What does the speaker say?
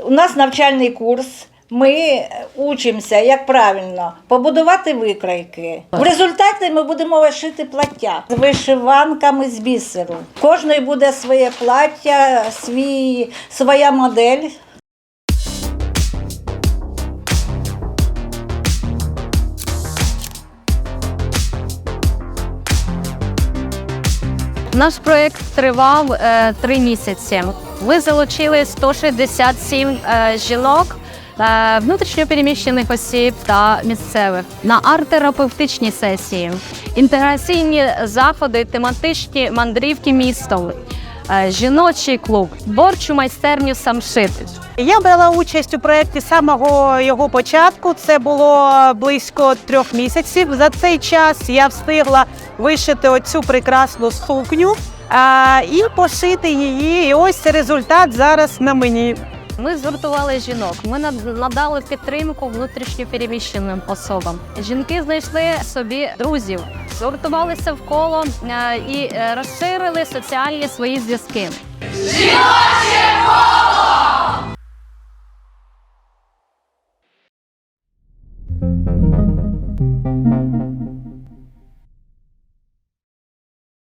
У нас навчальний курс. Ми учимося, як правильно побудувати викройки. В результаті ми будемо шити плаття з вишиванками з бісеру. В Кожної буде своє плаття, свій, своя модель. Наш проєкт тривав е, три місяці. Ми залучили 167 е, жінок, е, внутрішньопереміщених осіб та місцевих на арт-терапевтичні сесії, інтеграційні заходи, тематичні мандрівки містом, е, жіночий клуб, творчу майстерню самшити. Я брала участь у проєкті з самого його початку. Це було близько трьох місяців. За цей час я встигла вишити оцю прекрасну сукню і пошити її. І ось результат зараз на мені. Ми згуртували жінок. Ми надали підтримку внутрішньопереміщеним особам. Жінки знайшли собі друзів, згуртувалися в коло і е, розширили соціальні свої зв'язки.